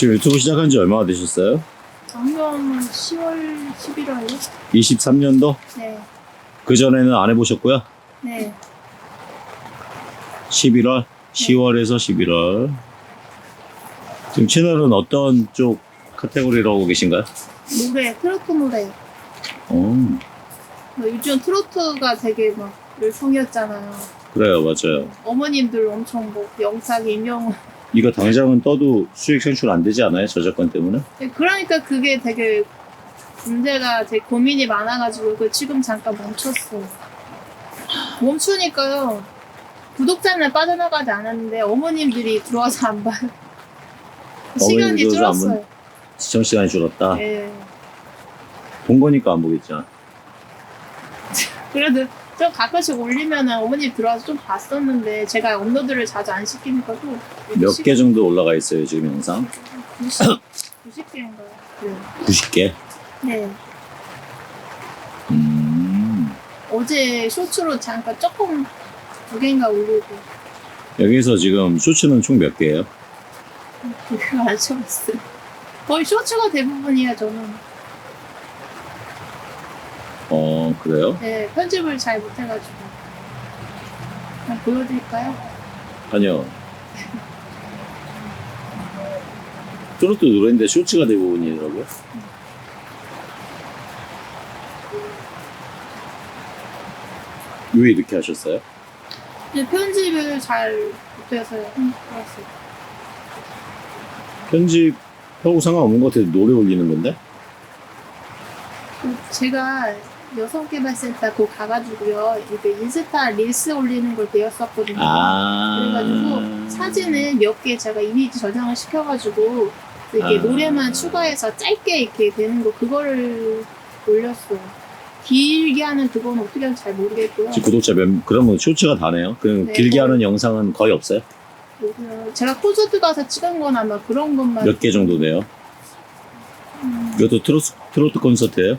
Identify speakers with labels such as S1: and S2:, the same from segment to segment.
S1: 지금 유튜브 시작한 지 얼마나 되셨어요?
S2: 작년 10월, 11월에?
S1: 23년도?
S2: 네,
S1: 그전에는 안 해보셨고요.
S2: 네.
S1: 11월, 10월에서 11월. 지금 채널은 어떤 쪽 카테고리로 하고 계신가요?
S2: 노래, 트로트 노래.
S1: 어,
S2: 뭐 요즘 트로트가 되게 막 열풍이었잖아요.
S1: 그래요, 맞아요.
S2: 어머님들 엄청 뭐 영탁, 임영웅.
S1: 이거 당장은 떠도 수익 창출 안 되지 않아요? 저작권 때문에?
S2: 그러니까 그게 되게 문제가 되게 고민이 많아가지고 그 지금 잠깐 멈췄어. 멈추니까요. 구독자는 빠져나가지 않았는데 어머님들이 들어와서 안 봐요. 시간이
S1: 어머님들 들어와서 안
S2: 줄었어요.
S1: 시청 시간이 줄었다.
S2: 예.
S1: 본 거니까 안 보겠죠.
S2: 그래도 좀 가끔씩 올리면은 어머니 들어와서 좀 봤었는데 제가 업로드를 자주 안 시키니까 또
S1: 몇 개 정도 올라가 있어요, 지금 영상?
S2: 90, 90개인가요? 네.
S1: 90개?
S2: 네.
S1: 음,
S2: 어제 쇼츠로 잠깐 조금 두 개인가 올리고
S1: 여기서 지금 쇼츠는 총 몇 개예요?
S2: 그거 안 쳐봤어요. 거의 쇼츠가 대부분이야 저는.
S1: 어, 그래요?
S2: 네, 편집을 잘 못해가지고. 그냥 보여드릴까요?
S1: 아니요. 트로트 노래인데 쇼츠가 대부분이더라고요. 왜 이렇게 하셨어요?
S2: 근데 편집을 잘 못해서요. 음, 그랬어요.
S1: 편집하고 상관없는 것 같아요. 노래 올리는 건데?
S2: 그 제가 여성 개발센터 그 가가지고요. 이게 인스타 릴스 올리는 걸 배웠었거든요.
S1: 아.
S2: 그래가지고 사진을 몇 개 제가 이미지 저장을 시켜가지고 이렇게
S1: 아.
S2: 노래만 추가해서 짧게 이렇게 되는 거 그거를 올렸어요. 길게 하는 그건 어떻게 하는지 잘 모르겠고요.
S1: 지금 구독자 몇, 그러면 쇼츠가 다네요. 그럼
S2: 네,
S1: 길게
S2: 거의.
S1: 하는 영상은 거의 없어요?
S2: 모르겠어요. 제가 콘서트 가서 찍은 건 아마 그런 것만
S1: 몇 개 정도 돼요?
S2: 음,
S1: 이것도 트로트, 트로트 콘서트예요?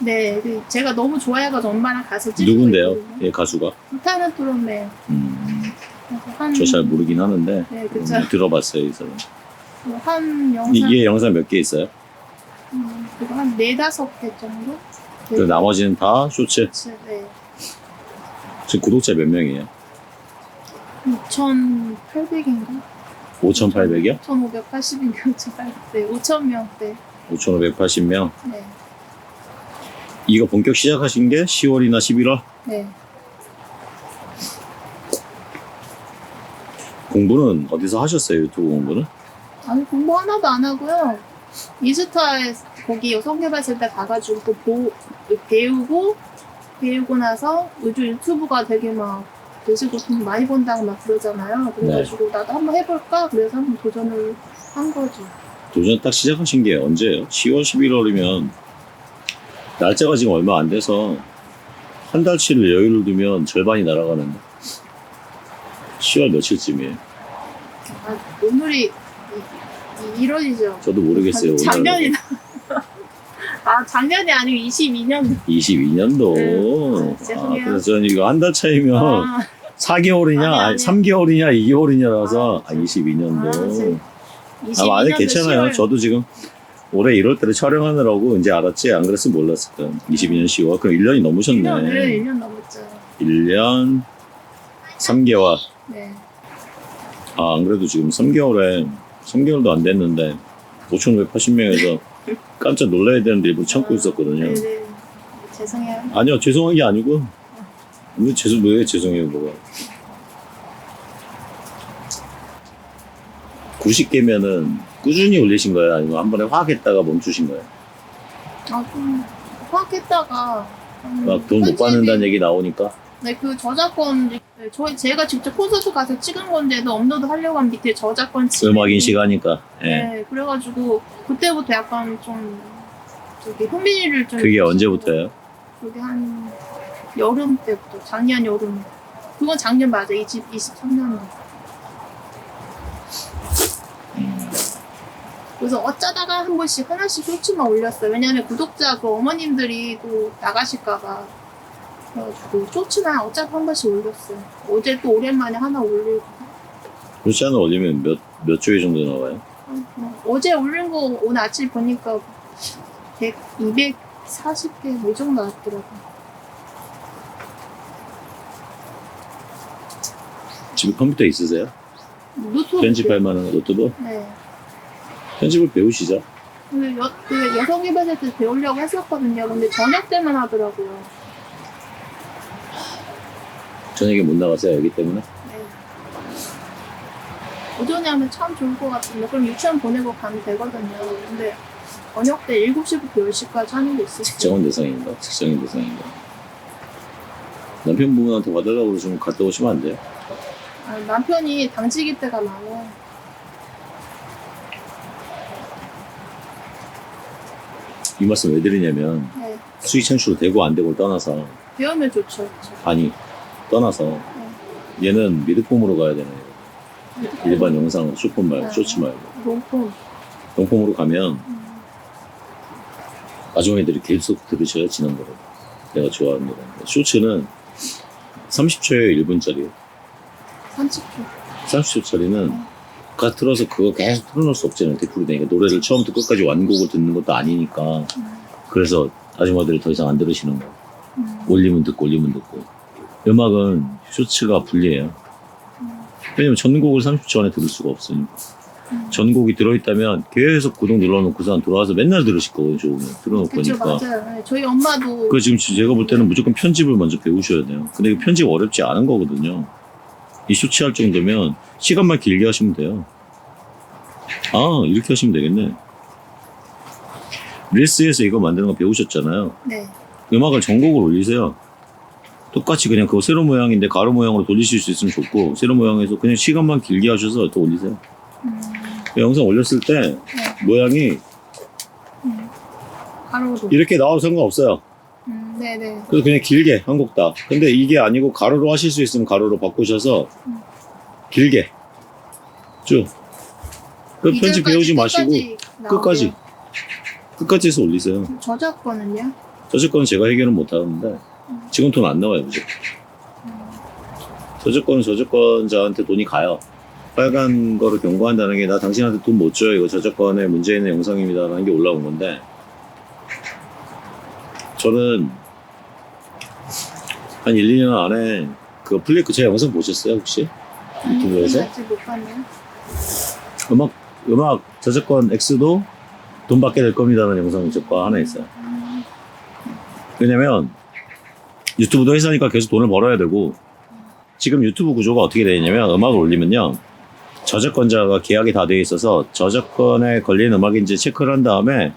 S2: 네, 그 제가 너무 좋아해가지고 엄마랑 가서 찍고
S1: 누군데요?
S2: 있거든요.
S1: 예, 가수가?
S2: 불타는 트롯맨
S1: 음,
S2: 그래서 한,
S1: 저 잘 모르긴 하는데.
S2: 네, 그쵸.
S1: 음, 들어봤어요, 이 사람.
S2: 한 영상
S1: 이게 영상 몇 개 있어요?
S2: 음, 그거 한 네다섯 개 정도?
S1: 그 나머지는 다 쇼츠.
S2: 네.
S1: 지금 구독자 몇 명이에요?
S2: 2,800인가?
S1: 5,800이요?
S2: 1,580인가? 2,800. 네, 5,000명. 네.
S1: 5,580명.
S2: 네.
S1: 이거 본격 시작하신 게 10월이나 11월?
S2: 네.
S1: 공부는 어디서 하셨어요, 유튜브 공부는?
S2: 아니, 공부 하나도 안 하고요. 인스타에 거기 여성개발센터 가가지고 또 보, 배우고, 배우고 나서 요즘 유튜브가 되게 막 돼지고 돈 많이 번다고 막 그러잖아요. 그래가지고 나도 한번 해볼까? 그래서 한번 도전을 한 거죠.
S1: 도전 딱 시작하신 게 언제예요? 10월, 11월이면 날짜가 지금 얼마 안 돼서 한 달치를 여유를 두면 절반이 날아가는데 10월 며칠쯤이에요?
S2: 아, 오늘이 1월이죠.
S1: 저도 모르겠어요.
S2: 작년이다. 아, 작년이 아니고 22년.
S1: 22년도.
S2: 네.
S1: 아,
S2: 죄송해요.
S1: 그래서 저는 이거 한 달 차이면
S2: 아,
S1: 4개월이냐,
S2: 아니,
S1: 아니,
S2: 아니.
S1: 3개월이냐, 2개월이냐라서
S2: 아,
S1: 아, 22년도.
S2: 아, 진-
S1: 아,
S2: 22년도
S1: 많이 괜찮아요.
S2: 10월.
S1: 저도 지금 올해 1월 달에 촬영하느라고 이제 알았지. 안 그랬으면 몰랐을 거야. 22년 10월. 그럼 1년이
S2: 1년,
S1: 넘으셨네.
S2: 1년, 1년 넘었죠.
S1: 1년 3개월.
S2: 네.
S1: 아, 안 그래도 지금 3개월에, 3개월도 안 됐는데, 5,580명에서 깜짝 놀라야 되는데 일부러 참고 있었거든요.
S2: 네, 네. 죄송해요.
S1: 아니요, 죄송한 게 아니고, 왜 죄송, 왜 죄송해요, 뭐가. 90개면은 꾸준히 올리신 거예요? 아니면 한 번에 확 했다가 멈추신 거예요?
S2: 아, 좀, 확 했다가. 음,
S1: 막돈 못 받는다는 얘기 나오니까.
S2: 네, 그 저작권, 네, 저희, 제가 직접 콘서트 가서 찍은 건데도 업로드 하려고 하면 밑에 저작권 치
S1: 음악인 시가니까. 예.
S2: 네, 그래가지고, 그때부터 약간 좀, 저기, 흥미를 좀.
S1: 그게 언제부터예요?
S2: 그게 한, 여름 때부터, 작년 여름. 그건 작년 맞아, 20, 23년도. 그래서 어쩌다가 한 번씩 하나씩 쇼츠만 올렸어요. 왜냐면 구독자 그 어머님들이 또 나가실까봐. 그래가지고 쇼츠만 어차피 한 번씩 올렸어요. 어제 또 오랜만에 하나 올리고.
S1: 그렇지 않아 올리면 몇, 몇 조회 정도 나와요?
S2: 한 어, 어제 올린 거 오늘 아침 보니까 100, 240개 뭐이 정도 나왔더라고요.
S1: 집에 컴퓨터 있으세요?
S2: 노트북.
S1: 편집할 만한 노트북?
S2: 네.
S1: 편집을 배우시죠?
S2: 근데 여, 그 여성개발사 때 배우려고 했었거든요. 근데 저녁 때만 하더라고요.
S1: 저녁에 못 나가세요, 여기 때문에?
S2: 네. 오전에 하면 참 좋을 것 같은데 그럼 유치원 보내고 가면 되거든요. 근데 저녁 때 7시부터 10시까지 하는 게 있어요.
S1: 직장원 대상인가? 직장인 대상인가? 남편분한테 와달라고 그러시면 갔다 오시면 안 돼요?
S2: 아, 남편이 당직일 때가 많아요.
S1: 이 말씀 왜 드리냐면
S2: 네.
S1: 수익 창출 되고 안 되고를 떠나서
S2: 배우면 좋죠. 그쵸?
S1: 아니 떠나서 얘는 미드폼으로 가야 되나요? 일반 영상 쇼폼 말고 쇼츠 말고
S2: 롱폼.
S1: 영폼으로 가면
S2: 음.
S1: 아주머니들이 계속 들으셔요 지난 거를 내가 좋아하는 노래 쇼츠는 30초에 1분짜리
S2: 30초.
S1: 30초짜리는 가 틀어서 그거 계속 틀어놓을 수 없잖아요 데프리 되니까 노래를 처음부터 끝까지 완곡을 듣는 것도 아니니까
S2: 음.
S1: 그래서 아주머니들이 더 이상 안 들으시는 거예요
S2: 음.
S1: 올리면 듣고 올리면 듣고 음악은 쇼츠가 불리해요
S2: 음.
S1: 왜냐면 전곡을 30초 안에 들을 수가 없으니까
S2: 음.
S1: 전곡이 들어있다면 계속 구독 눌러놓고서 들어와서 맨날 들으실 거거든요 좋으면 들어놓을
S2: 그쵸,
S1: 거니까
S2: 맞아요. 네, 저희 엄마도
S1: 그 지금 제가 볼 때는 무조건 편집을 먼저 배우셔야 돼요 근데 이 편집 어렵지 않은 거거든요 이 쇼츠 할 정도면 시간만 길게 하시면 돼요 아 이렇게 하시면 되겠네 릴스에서 이거 만드는 거 배우셨잖아요
S2: 네.
S1: 음악을 전곡을 올리세요. 똑같이 그냥 그거 세로 모양인데 가로 모양으로 돌리실 수 있으면 좋고 세로 모양에서 그냥 시간만 길게 하셔서 또 올리세요.
S2: 음.
S1: 영상 올렸을 때 모양이
S2: 음. 가로로.
S1: 이렇게 나와도 상관없어요.
S2: 음. 네네.
S1: 그래서 그냥 길게 한 곡 다. 근데 이게 아니고 가로로 하실 수 있으면 가로로 바꾸셔서
S2: 음.
S1: 길게 쭉. 그 편집 배우지 마시고
S2: 끝까지.
S1: 끝까지 해서 올리세요.
S2: 저작권은요?
S1: 저작권은 제가 해결은 못 하는데
S2: 음.
S1: 지금 돈 안 나와요.
S2: 음.
S1: 저작권은 저작권자한테 돈이 가요. 빨간 거를 경고한다는 게 나 당신한테 돈 못 줘요. 이거 저작권에 문제 있는 영상입니다라는 게 올라온 건데 저는 한 1, 2년 안에 그 플리크 제 영상 보셨어요 혹시? 유튜브에서?
S2: 아직 못 봤네요.
S1: 음악 음악 저작권 X도 돈 받게 될 겁니다라는 영상이 저거 하나 있어요.
S2: 음.
S1: 왜냐면 유튜브도 회사니까 계속 돈을 벌어야 되고 지금 유튜브 구조가 어떻게 되냐면 음악을 올리면요 저작권자가 계약이 다 돼 있어서 저작권에 걸린 음악인지 체크를 한 다음에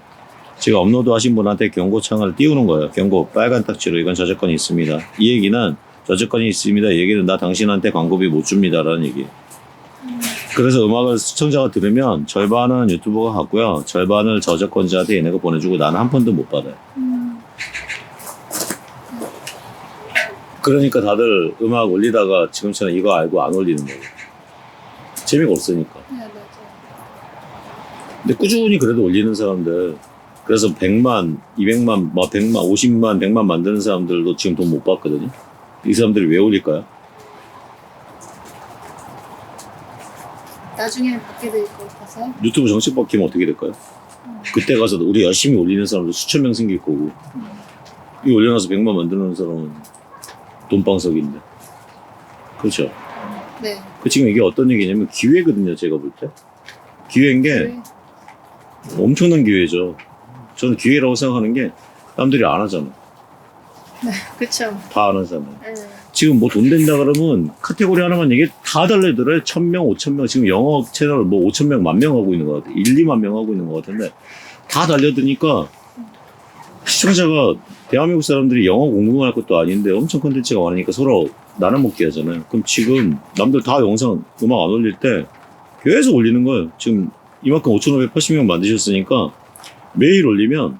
S1: 지금 업로드 하신 분한테 경고창을 띄우는 거예요 경고 빨간 딱지로 이건 저작권이 있습니다 이 얘기는 저작권이 있습니다 이 얘기는 나 당신한테 광고비 못 줍니다라는 얘기 그래서 음악을 시청자가 들으면 절반은 유튜버가 갖고요 절반을 저작권자한테 얘네가 보내주고 나는 한 푼도 못 받아요
S2: 음.
S1: 그러니까 다들 음악 올리다가 지금처럼 이거 알고 안 올리는 거예요. 재미가 없으니까.
S2: 네, 맞아요.
S1: 근데 꾸준히 그래도 올리는 사람들, 그래서 100만, 200만, 뭐 100만, 50만, 100만 만드는 사람들도 지금 돈 못 받거든요. 이 사람들이 왜 올릴까요?
S2: 나중에는 받게 될 것 같아서요.
S1: 유튜브 정식 바뀌면 어떻게 될까요?
S2: 음.
S1: 그때 가서 우리 열심히 올리는 사람도 수천 명 생길 거고,
S2: 음.
S1: 이 올려놔서 100만 만드는 사람은 돈방석인데. 그렇죠.
S2: 네.
S1: 그 지금 이게 어떤 얘기냐면 기회거든요, 제가 볼 때. 기회인 게
S2: 네.
S1: 엄청난 기회죠. 저는 기회라고 생각하는 게 남들이 안 하잖아.
S2: 그쵸.
S1: 다 안 하잖아요.
S2: 네.
S1: 지금 뭐 돈 된다 그러면 카테고리 하나만 얘기 다 달래더래. 천 명, 오천 명. 지금 영어 채널 뭐 오천 명, 만 명 하고 있는 것 같아. 1, 2만 명 하고 있는 것 같은데 다 달려드니까 시청자가 대한민국 사람들이 영어 공부할 것도 아닌데 엄청 컨텐츠가 많으니까 서로 나눠 먹기 하잖아요. 그럼 지금 남들 다 영상 음악 안 올릴 때 계속 올리는 거예요. 지금 이만큼 5,580명 만드셨으니까 매일 올리면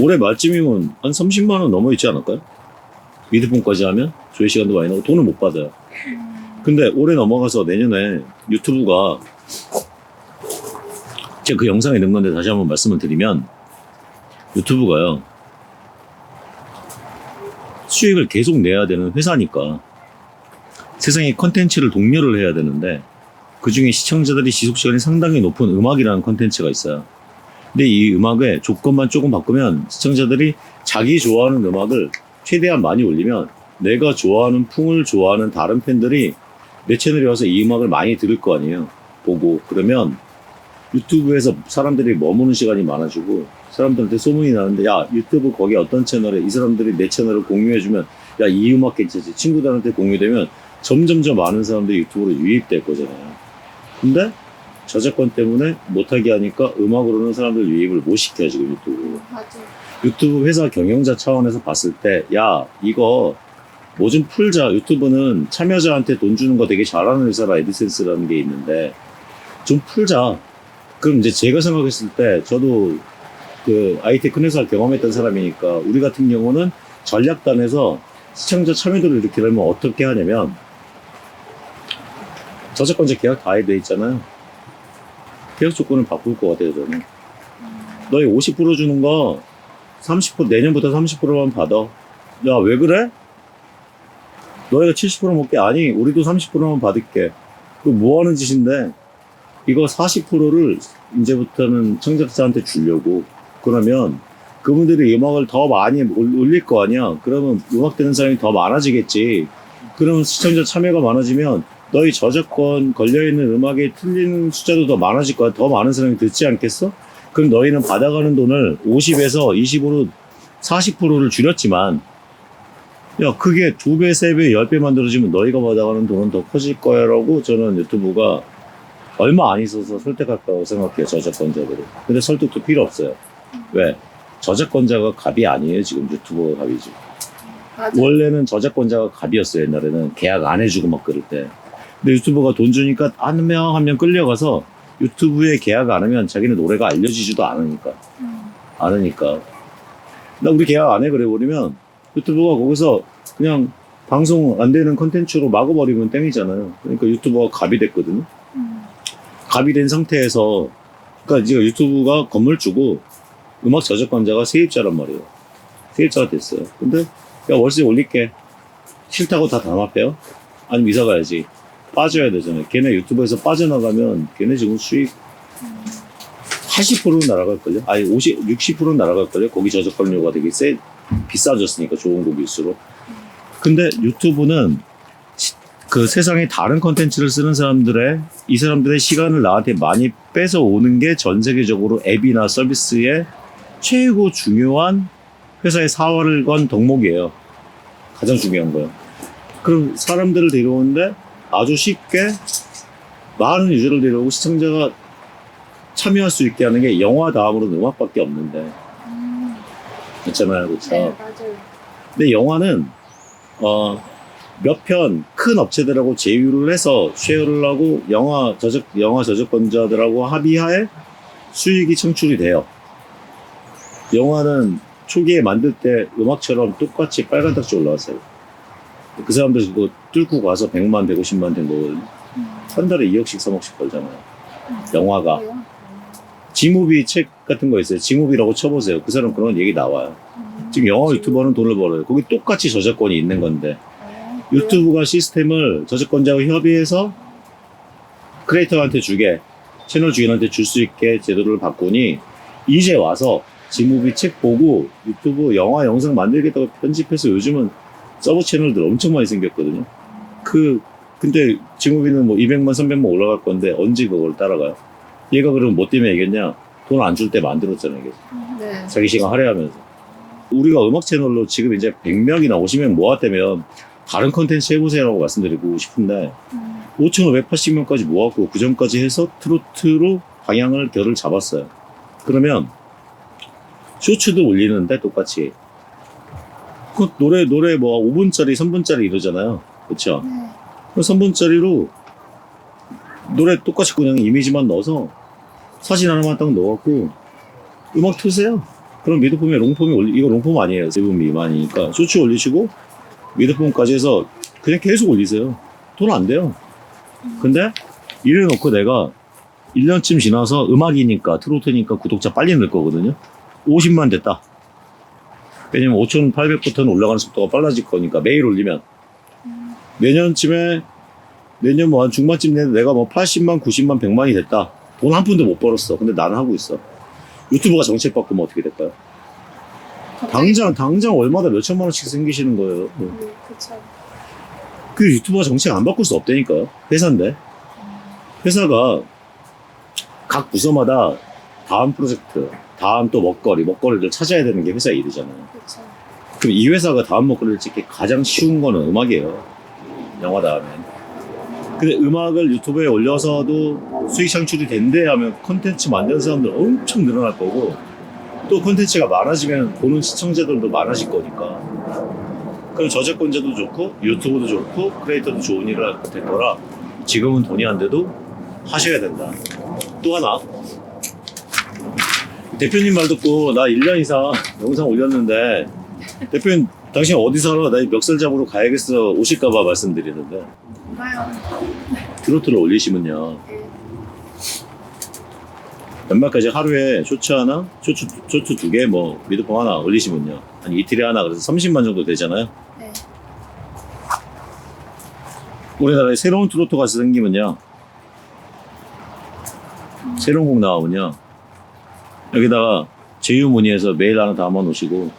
S1: 올해 말쯤이면 한 30만 원 넘어 있지 않을까요? 미드폰까지 하면 조회 시간도 많이 나고 돈을 못 받아요.
S2: 음.
S1: 근데 올해 넘어가서 내년에 유튜브가 제가 그 영상에 넣은 건데 다시 한번 말씀을 드리면 유튜브가요 수익을 계속 내야 되는 회사니까 세상에 컨텐츠를 독려를 해야 되는데 그 중에 시청자들이 지속 시간이 상당히 높은 음악이라는 컨텐츠가 있어요. 근데 이 음악의 조건만 조금 바꾸면 시청자들이 자기 좋아하는 음악을 최대한 많이 올리면 내가 좋아하는 풍을 좋아하는 다른 팬들이 내 채널에 와서 이 음악을 많이 들을 거 아니에요. 보고 그러면 유튜브에서 사람들이 머무는 시간이 많아지고 사람들한테 소문이 나는데 야 유튜브 거기 어떤 채널에 이 사람들이 내 채널을 공유해주면 야 이 음악 괜찮지 친구들한테 공유되면 점점점 많은 사람들이 유튜브로 유입될 거잖아요. 근데 저작권 때문에 못하게 하니까 음악으로는 사람들 유입을 못 시켜요 지금 유튜브.
S2: 맞아.
S1: 유튜브 회사 경영자 차원에서 봤을 때, 야, 이거 뭐 좀 풀자. 유튜브는 참여자한테 돈 주는 거 되게 잘하는 회사라 에디센스라는 게 있는데, 좀 풀자. 그럼 이제 제가 생각했을 때, 저도 그 IT 큰 회사 경험했던 사람이니까, 우리 같은 경우는 전략단에서 시청자 참여도를 일으키려면 어떻게 하냐면, 저작권자 계약 다 돼 있잖아요. 계약 조건을 바꿀 것 같아요, 저는. 너희 50% 주는 거 30% 내년부터 30%만 받아. 야 왜 그래? 너희가 70% 먹게 아니 우리도 30%만 받을게. 그 뭐 하는 짓인데 이거 40%를 이제부터는 청작자한테 주려고 그러면 그분들이 음악을 더 많이 올- 올릴 거 아니야. 그러면 음악 듣는 사람이 더 많아지겠지. 그러면 시청자 참여가 많아지면 너희 저작권 걸려있는 음악에 틀리는 숫자도 더 많아질 거야. 더 많은 사람이 듣지 않겠어? 그럼 너희는 받아가는 돈을 50에서 20으로 40%를 줄였지만 야 그게 두 배, 세 배, 열 배 만들어지면 너희가 받아가는 돈은 더 커질 거야 라고 저는 유튜브가 얼마 안 있어서 설득할 거라고 생각해요 저작권자들은 근데 설득도 필요 없어요 왜? 저작권자가 갑이 아니에요 지금 유튜버가 갑이지
S2: 맞아.
S1: 원래는 저작권자가 갑이었어요 옛날에는 계약 안 해주고 막 그럴 때 근데 유튜버가 돈 주니까 한 명 한 명 끌려가서 유튜브에 계약 안 하면 자기네 노래가 알려지지도 않으니까
S2: 음.
S1: 않으니까 나 우리 계약 안 해 그래 버리면 유튜브가 거기서 그냥 방송 안 되는 컨텐츠로 막아버리면 땡이잖아요 그러니까 유튜버가 갑이 됐거든요
S2: 음.
S1: 갑이 된 상태에서 그러니까 이제 유튜브가 건물 주고 음악 저작권자가 세입자란 말이에요. 세입자가 됐어요. 근데 야 월세 올릴게 싫다고 다 담합해요? 아니면 이사 가야지 빠져야 되잖아요. 걔네 유튜브에서 빠져나가면 걔네 지금 수익 80%는 날아갈걸요? 아니 50, 60%는 날아갈걸요? 거기 저작권료가 되게 세, 비싸졌으니까 좋은 곡일수록. 근데 유튜브는 시- 그 세상에 다른 컨텐츠를 쓰는 사람들의 이 사람들의 시간을 나한테 많이 뺏어 오는 게 전 세계적으로 앱이나 서비스의 최고 중요한 회사의 사활을 건 덕목이에요. 가장 중요한 거예요. 그럼 사람들을 데려오는데 아주 쉽게 많은 유저를 데려오고 시청자가 참여할 수 있게 하는 게 영화 다음으로는 음악밖에 없는데
S2: 음.
S1: 있잖아요, 그렇죠?
S2: 네, 맞아요.
S1: 근데 영화는 어, 몇 편 큰 업체들하고 제휴를 해서 쉐어를 하고 영화 저작 영화 저작권자들하고 합의하에 수익이 창출이 돼요. 영화는 초기에 만들 때 음악처럼 똑같이 빨간 딱지 올라왔어요. 그 사람들 그거 뚫고 가서 100만, 150만 된 거거든요.
S2: 음.
S1: 한 달에 2억씩, 3억씩 벌잖아요.
S2: 음.
S1: 영화가. 지무비 책 같은 거 있어요. 지무비라고 쳐보세요. 그 사람 그런 얘기 나와요.
S2: 음.
S1: 지금 영화 유튜버는 돈을 벌어요. 거기 똑같이 저작권이 있는 건데
S2: 어?
S1: 유튜브가 시스템을 저작권자와 협의해서 크리에이터한테 주게 채널 주인한테 줄 수 있게 제도를 바꾸니 이제 와서 지무비 책 보고 유튜브 영화 영상 만들겠다고 편집해서 요즘은 서브 채널들 엄청 많이 생겼거든요. 그 근데 지무비는 뭐 200만 300만 올라갈 건데 언제 그걸 따라가요? 얘가 그럼 뭐 때문에 얘기했냐? 돈 안 줄 때 만들었잖아요. 계속.
S2: 네.
S1: 자기 시간 할애하면서 우리가 음악 채널로 지금 이제 100명이나 50명 모았다면 다른 컨텐츠 해보세요라고 말씀드리고 싶은데
S2: 음.
S1: 5,580명까지 모았고 그 전까지 해서 트로트로 방향을 결을 잡았어요. 그러면 쇼츠도 올리는데 똑같이 그 노래 노래 뭐 5분짜리 3분짜리 이러잖아요. 그렇죠?
S2: 네.
S1: 그 3분짜리로 노래 똑같이 그냥 이미지만 넣어서 사진 하나만 딱 넣어갖고 음악 트세요. 그럼 미드폼에 롱폼이 올리, 이거 롱폼 아니에요. 세분 미만이니까. 쇼츠 올리시고 미드폼까지 해서 그냥 계속 올리세요. 돈 안 돼요. 근데 이래 놓고 내가 1년쯤 지나서 음악이니까 트로트니까 구독자 빨리 늘 거거든요. 50만 됐다. 왜냐면 5,800부터는 올라가는 속도가 빨라질 거니까 매일 올리면
S2: 음.
S1: 내년쯤에 내년 뭐 한 중반쯤 되면 내가 뭐 80만, 90만, 100만이 됐다. 돈 한 푼도 못 벌었어. 근데 나는 하고 있어. 유튜브가 정책 바꾸면 어떻게 될까요? 당장, 당장 월마다 몇 천만 원씩 생기시는 거예요.
S2: 음, 그쵸.
S1: 그 유튜버가 정책 안 바꿀 수 없다니까요. 회사인데. 회사가 각 부서마다 다음 프로젝트, 다음 또 먹거리, 먹거리를 찾아야 되는 게 회사 일이잖아요.
S2: 그쵸.
S1: 그럼 이 회사가 다음 먹거리를 찍기 가장 쉬운 거는 음악이에요. 영화 다음엔. 근데 음악을 유튜브에 올려서도 수익 창출이 된대 하면 콘텐츠 만드는 사람들 엄청 늘어날 거고 또 콘텐츠가 많아지면 보는 시청자들도 많아질 거니까 그럼 저작권자도 좋고 유튜브도 좋고 크리에이터도 좋은 일을 될 거라 지금은 돈이 안 돼도 하셔야 된다. 또 하나 대표님 말 듣고 나 1년 이상 영상 올렸는데 대표님 당신 어디 살아? 나 멱살 잡으러 가야겠어 오실까봐 말씀드리는데. 트로트를 올리시면요
S2: 예.
S1: 연말까지 하루에 쇼츠 하나, 쇼츠, 쇼츠 두 개, 뭐 미드폼 하나 올리시면요 한 이틀에 하나 그래서 30만 정도 되잖아요
S2: 네.
S1: 우리나라에 새로운 트로트 가수 생기면요 새로운 곡 나오면요 여기다가 제휴 문의해서 메일 하나 담아 놓으시고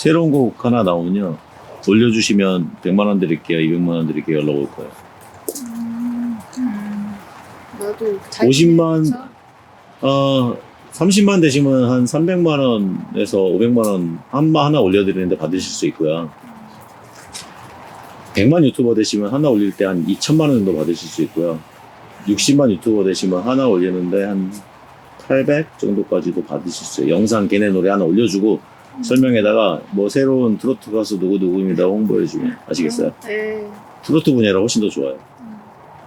S1: 새로운 곡 하나 나오면요. 올려주시면 100만 원 드릴게요. 200만 원 드릴게요. 연락 올 거예요.
S2: 나도 잘
S1: 50만
S2: 지내죠?
S1: 어 30만 되시면 한 300만 원에서 500만 원 한마 하나 올려드리는데 받으실 수 있고요. 100만 유튜버 되시면 하나 올릴 때 한 2천만 원 정도 받으실 수 있고요. 60만 유튜버 되시면 하나 올리는데 한 800 정도까지도 받으실 수 있어요. 영상 걔네 노래 하나 올려주고 설명에다가 뭐 새로운 트로트 가수 누구누구입니다 홍보해주면 아시겠어요?
S2: 네.
S1: 트로트 분야라 훨씬 더 좋아요
S2: 음.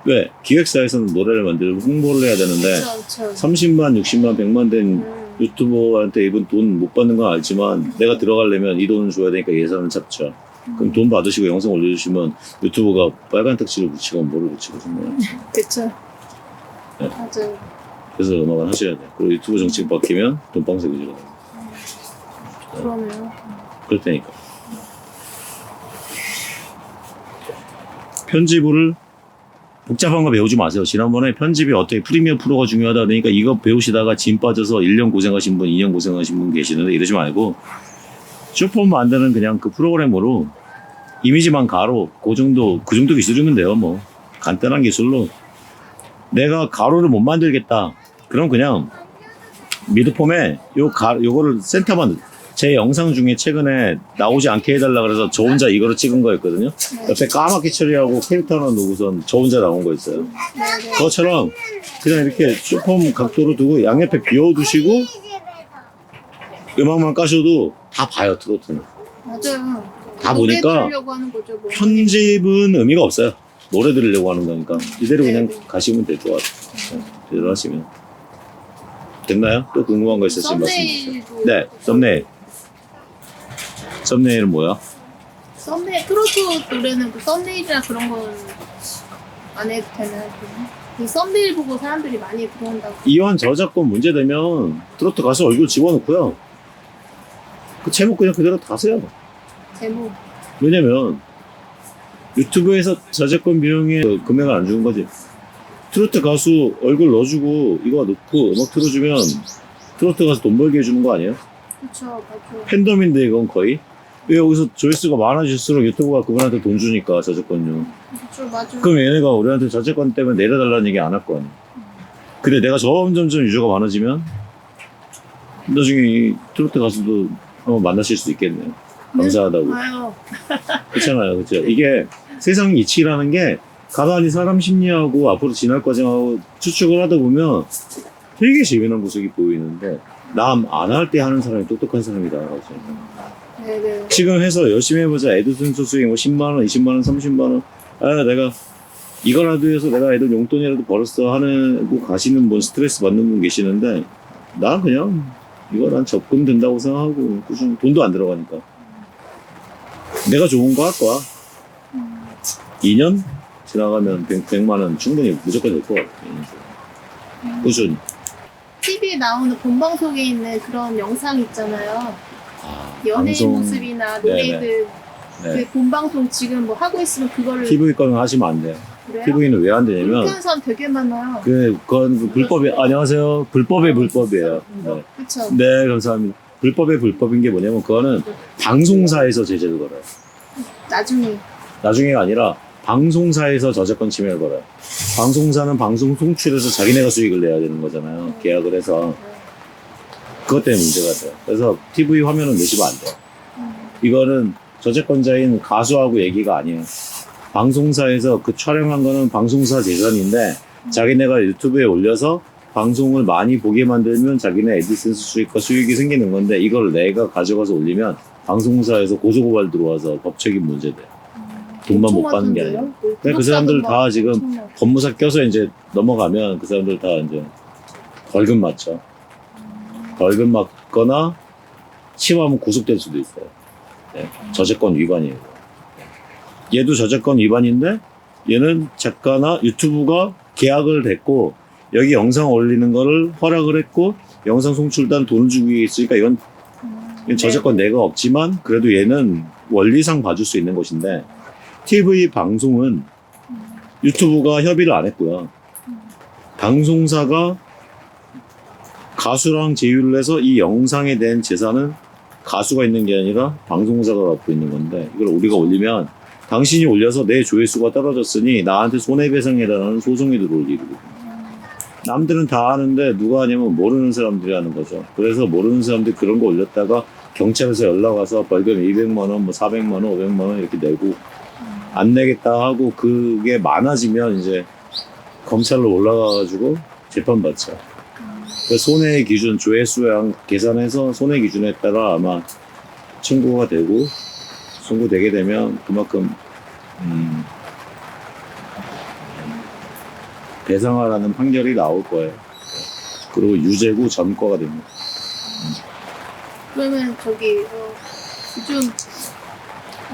S1: 왜? 기획사에서는 노래를 만들고 홍보를 해야 되는데
S2: 그쵸.
S1: 30만, 60만, 100만 된
S2: 음,
S1: 유튜버한테 이분 돈 못 받는 건 알지만 내가 들어가려면 이 돈을 줘야 되니까 예산을 잡죠. 그럼 돈 받으시고 영상 올려주시면 유튜브가 빨간 택시를 붙이고 뭐를 붙이고 정말.
S2: 그쵸.
S1: 네.
S2: 맞아요.
S1: 그래서 음악을 하셔야 돼. 그리고 유튜브 정책 바뀌면 돈방석이 들어가.
S2: 그러네요.
S1: 그럴 테니까. 편집을 복잡한 거 배우지 마세요. 지난번에 편집이 어떻게 프리미어 프로가 중요하다 그러니까 이거 배우시다가 짐 빠져서 1년 고생하신 분, 2년 고생하신 분 계시는데 이러지 말고 쇼폼 만드는 그냥 그 프로그램으로 이미지만 가로 그 정도 그 정도 기술이면 돼요. 뭐 간단한 기술로 내가 가로를 못 만들겠다. 그럼 그냥 미드폼에 요 가, 요거를 센터만 제 영상 중에 최근에 나오지 않게 해달라 그래서 저 혼자 이거로 찍은 거였거든요.
S2: 네.
S1: 옆에 까맣게 처리하고 캐릭터 하나 놓고선 저 혼자 나온 거 있어요. 그것처럼 그냥 이렇게 슈퍼 각도로 두고 양옆에 비워두시고 음악만 까셔도 다 봐요, 트로트는.
S2: 맞아요.
S1: 다
S2: 노래
S1: 보니까
S2: 들으려고 하는 거죠, 뭐.
S1: 편집은 의미가 없어요. 노래 들으려고 하는 거니까. 이대로 그냥
S2: 네, 네.
S1: 가시면 될 것 같아요. 네, 제대로 하시면. 됐나요? 또 궁금한 거 있었으면 말씀 주세요.
S2: 썸네일도
S1: 네, 썸네일. 썸네일은 뭐야?
S2: 썸네일 트로트 노래는 그 썸네일이나 그런 건 안 해도 되나요? 그럼? 그 썸네일 보고 사람들이 많이 들어온다고.
S1: 이완 저작권 문제 되면 트로트 가수 얼굴 집어넣고요. 그 제목 그냥 그대로 다세요.
S2: 제목.
S1: 왜냐면 유튜브에서 저작권 비용에 그 금액을 안 주는 거지. 트로트 가수 얼굴 넣어주고 이거 넣고 음악 틀어주면 트로트 가수 돈 벌게 해주는 거 아니에요?
S2: 그쵸, 맞죠.
S1: 팬덤인데 이건 거의. 왜 여기서 조회수가 많아질수록 유튜브가 그분한테 돈 주니까 저작권료.
S2: 그쵸, 맞죠.
S1: 그럼 얘네가 우리한테 저작권 때문에 내려달라는 얘기 안 할 거 아니야. 근데 내가 점점점 유저가 많아지면 나중에 이 트로트 가수도 한번 만나실 수도 있겠네요. 감사하다고.
S2: 아유,
S1: 그렇잖아요. 그렇죠. 이게 세상 이치라는 게 가만히 사람 심리하고 앞으로 지날 과정하고 추측을 하다 보면 되게 재미난 모습이 보이는데 남 안 할 때 하는 사람이 똑똑한 사람이다. 그죠.
S2: 네네.
S1: 지금 해서 열심히 해보자. 애드센서 수익 뭐 10만원, 20만원, 30만원. 아, 내가 이거라도 해서 내가 애들 용돈이라도 벌었어 하는, 고 가시는 분 스트레스 받는 분 계시는데, 난 그냥 이거 난 적금 된다고 생각하고, 꾸준히 돈도 안 들어가니까. 내가 좋은 거 할 거야.
S2: 음,
S1: 2년 지나가면 100, 100 만원 충분히 무조건 될 것 같아. 꾸준히.
S2: TV에 나오는 본방송에 있는 그런 영상 있잖아요.
S1: 아,
S2: 연예인
S1: 방송,
S2: 모습이나. 노래들
S1: 네.
S2: 그 본방송 지금 뭐 하고 있으면 그거를
S1: TV 거는 하시면 안 돼요.
S2: 그래요?
S1: TV는 왜안 되냐면
S2: 불편선 되게 많아요.
S1: 그 그건 그 불법이 안녕하세요 불법의 불법이에요. 네.
S2: 그쵸?
S1: 네 감사합니다. 불법의 불법인 게 뭐냐면 그거는 방송사에서 제재를 걸어요.
S2: 나중에
S1: 나중에가 아니라 방송사에서 저작권 침해를 걸어요. 방송사는 방송 송출해서 자기네가 수익을 내야 되는 거잖아요. 계약을 해서 그것 때문에 문제가 돼요. 그래서 TV 화면은 내시면 안 돼요.
S2: 음,
S1: 이거는 저작권자인 가수하고 얘기가 아니에요. 방송사에서 그 촬영한 거는 방송사 재산인데 자기네가 유튜브에 올려서 방송을 많이 보게 만들면 자기네 에디센스 수익과 수익이 생기는 건데 이걸 내가 가져가서 올리면 방송사에서 고소고발 들어와서 법적인 문제 돼요. 돈만 못 받는 게
S2: 많던데요?
S1: 아니라.
S2: 그
S1: 근데 그 사람들
S2: 다막
S1: 지금. 법무사 껴서 이제 넘어가면 그 사람들 다 이제 벌금 맞죠. 벌금 맞거나 치워하면 구속될 수도 있어요. 네, 저작권 위반이에요. 얘도 저작권 위반인데 얘는 작가나 유튜브가 계약을 했고 여기 영상 올리는 거를 허락을 했고 영상 송출단 돈을 주고 있으니까 이건
S2: 음,
S1: 이건 저작권 내가 없지만 그래도 얘는 원리상 봐줄 수 있는 것인데 TV 방송은 유튜브가 협의를 안 했고요. 방송사가 가수랑 제휴를 해서 이 영상에 대한 재산은 가수가 있는 게 아니라 방송사가 갖고 있는 건데 이걸 우리가 올리면 당신이 올려서 내 조회수가 떨어졌으니 나한테 손해배상해달라는 소송이 들어올 일이거든요. 남들은 다 아는데 누가 하냐면 모르는 사람들이 하는 거죠. 그래서 모르는 사람들이 그런 거 올렸다가 경찰에서 연락 와서 벌금 200만 원, 뭐 400만 원, 500만 원 이렇게 내고 안 내겠다 하고 그게 많아지면 이제 검찰로 올라가가지고 재판 받죠. 그 손해 기준 조회수랑 계산해서 손해 기준에 따라 아마 청구가 되고 청구되게 되면 그만큼 음, 배상하라는 판결이 나올 거예요. 그리고 유죄고 전과가 됩니다.
S2: 그러면 저기 어, 요즘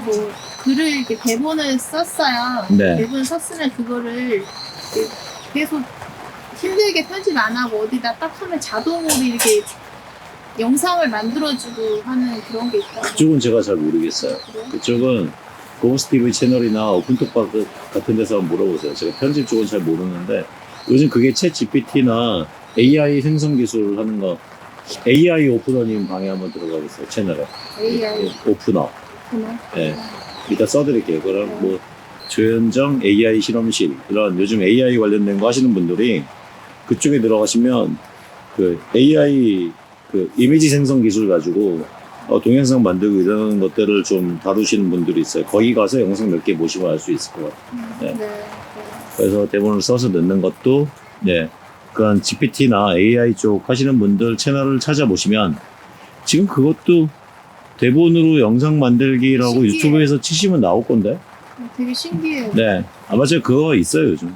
S2: 뭐 글을 이렇게 대본을 썼어요.
S1: 네.
S2: 대본 썼으면 그거를 계속 힘들게 편집 안 하고 어디다 딱 하면 자동으로 이렇게 영상을 만들어주고 하는 그런 게 있다.
S1: 그쪽은 제가 잘 모르겠어요.
S2: 그래요?
S1: 그쪽은 고스티브 채널이나 오픈톡박 같은 데서 한번 물어보세요. 제가 편집 쪽은 잘 모르는데 요즘 그게 챗 GPT나 AI 생성 기술 하는 거 AI 오프너님 방에 한번 들어가겠어요. 채널에
S2: AI
S1: 오프너.
S2: 구나.
S1: 예. 이따 써드릴게요. 그럼 뭐 조현정 AI 실험실 이런 요즘 AI 관련된 거 하시는 분들이 그쪽에 들어가시면 그 AI 그 이미지 생성 기술 가지고 어, 동영상 만들고 이런 것들을 좀 다루시는 분들이 있어요. 거기 가서 영상 몇 개 보시면 알 수 있을 것 같아요.
S2: 네.
S1: 네.
S2: 네.
S1: 그래서 대본을 써서 넣는 것도 네 그런 GPT나 AI 쪽 하시는 분들 채널을 찾아보시면 지금 그것도 대본으로 영상 만들기라고
S2: 신기해요.
S1: 유튜브에서 치시면 나올 건데
S2: 되게 신기해요.
S1: 네 아마 제가 그거 있어요 요즘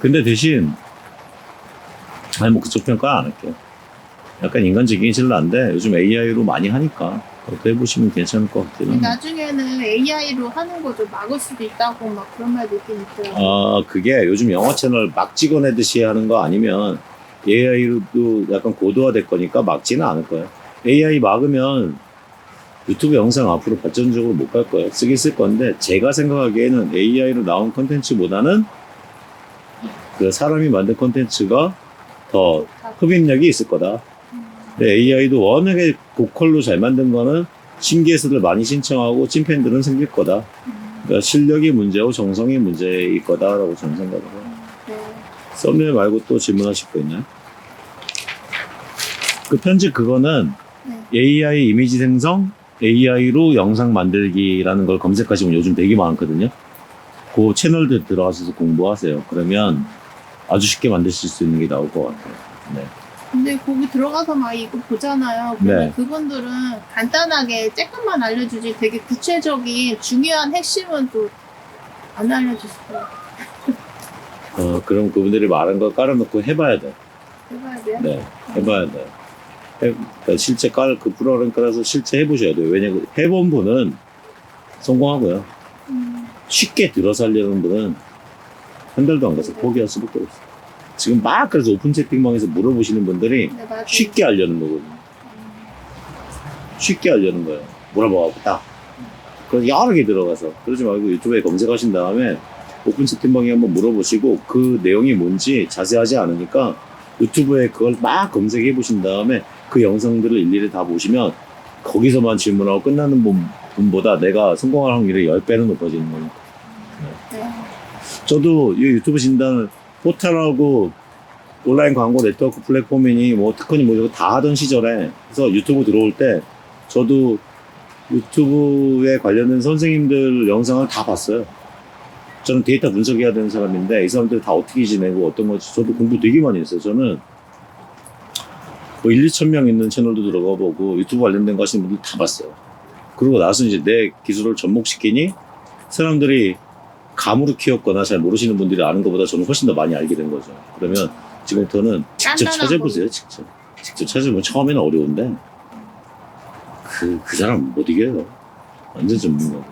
S1: 근데 대신 아니 뭐 그쪽 평가 안 할게요 약간 인간적인 난데 요즘 AI로 많이 하니까 그렇게 해보시면 괜찮을 것 합니다
S2: 나중에는 AI로 하는 거좀 막을 수도 있다고 막 그런 말도 있긴 있더라고요.
S1: 아, 그게 요즘 영화 채널 막 찍어내듯이 하는 거 아니면 AI로도 약간 고도화될 거니까 막지는 않을 거예요. AI 막으면 유튜브 영상 앞으로 발전적으로 못 갈 거예요. 쓰긴 쓸 건데 제가 생각하기에는 AI로 나온 컨텐츠보다는 그 사람이 만든 컨텐츠가 더 흡입력이 있을 거다. 근데 AI도 워낙에 고퀄로 잘 만든 거는 신기해서들 많이 신청하고 찐팬들은 생길 거다. 그러니까 실력이 문제고 정성이 문제일 거다라고 저는 생각을 해요.
S2: 네.
S1: 썸네일 말고 또 질문하실 거 있나요? 그 편집 그거는
S2: 네.
S1: AI 이미지 생성, AI로 영상 만들기라는 걸 검색하시면 요즘 되게 많거든요. 그 채널들 들어가셔서 공부하세요. 그러면 아주 쉽게 만드실 수 있는 게 나올 것 같아요. 네.
S2: 근데 거기 들어가서 막 이거 보잖아요. 그러면
S1: 네.
S2: 그분들은 간단하게 조금만 알려주지 되게 구체적인 중요한 핵심은 또 안 알려주시더라고요.
S1: 어, 그럼 그분들이 말한 거 깔아놓고 해봐야 돼.
S2: 해봐야 돼요?
S1: 네, 해봐야 돼. 해, 그러니까 실제 깔, 그 프로그램 깔아서 실제 해보셔야 돼요. 왜냐면 해본 분은 성공하고요.
S2: 음,
S1: 쉽게 들어서 하려는 분은 한 달도 안 가서 포기할 수밖에 없어요. 지금 막 그래서 오픈 채팅방에서 물어보시는 분들이
S2: 네, 맞아요.
S1: 쉽게 하려는 거거든요. 쉽게 하려는 거예요. 물어봐갖고 딱. 그래서 여러 개 들어가서. 그러지 말고 유튜브에 검색하신 다음에 오픈 채팅방에 한번 물어보시고 그 내용이 뭔지 자세하지 않으니까 유튜브에 그걸 막 검색해 보신 다음에 그 영상들을 일일이 다 보시면 거기서만 질문하고 끝나는 분- 분보다 내가 성공할 확률이 10배는 높아지는 거니까.
S2: 네.
S1: 저도 이 유튜브 진단을 포탈하고 온라인 광고 네트워크 플랫폼이니 뭐 특허니 뭐 이거 다 하던 시절에 그래서 유튜브 들어올 때 저도 유튜브에 관련된 선생님들 영상을 다 봤어요. 저는 데이터 분석해야 되는 사람인데 이 사람들 다 어떻게 지내고 어떤 거지 저도 공부 되게 많이 했어요. 저는 뭐 1, 2천 명 있는 채널도 들어가 보고 유튜브 관련된 거 하시는 분들 다 봤어요. 그러고 나서 이제 내 기술을 접목시키니 사람들이 감으로 키웠거나 잘 모르시는 분들이 아는 것보다 저는 훨씬 더 많이 알게 된 거죠. 그러면 지금부터는 직접 찾아보세요, 직접. 직접 찾아보면 처음에는 어려운데, 그, 그 사람 못 이겨요. 완전 전문가고.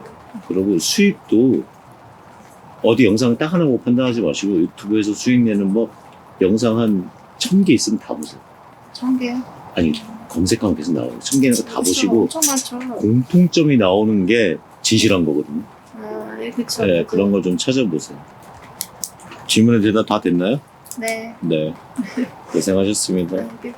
S1: 그리고 수익도 어디 영상 딱 하나 보고 판단하지 마시고 유튜브에서 수익 내는 뭐 영상 한 천 개 있으면 다 보세요.
S2: 천 개요?
S1: 아니, 검색하면 계속 나와요. 천 개는 거다 보시고
S2: 엄청 많죠.
S1: 공통점이 나오는 게 진실한 거거든요.
S2: 아, 네, 그쵸.
S1: 네, 그런 걸 좀 찾아보세요. 질문에 대답 다 됐나요?
S2: 네.
S1: 네. 고생하셨습니다.
S2: 네.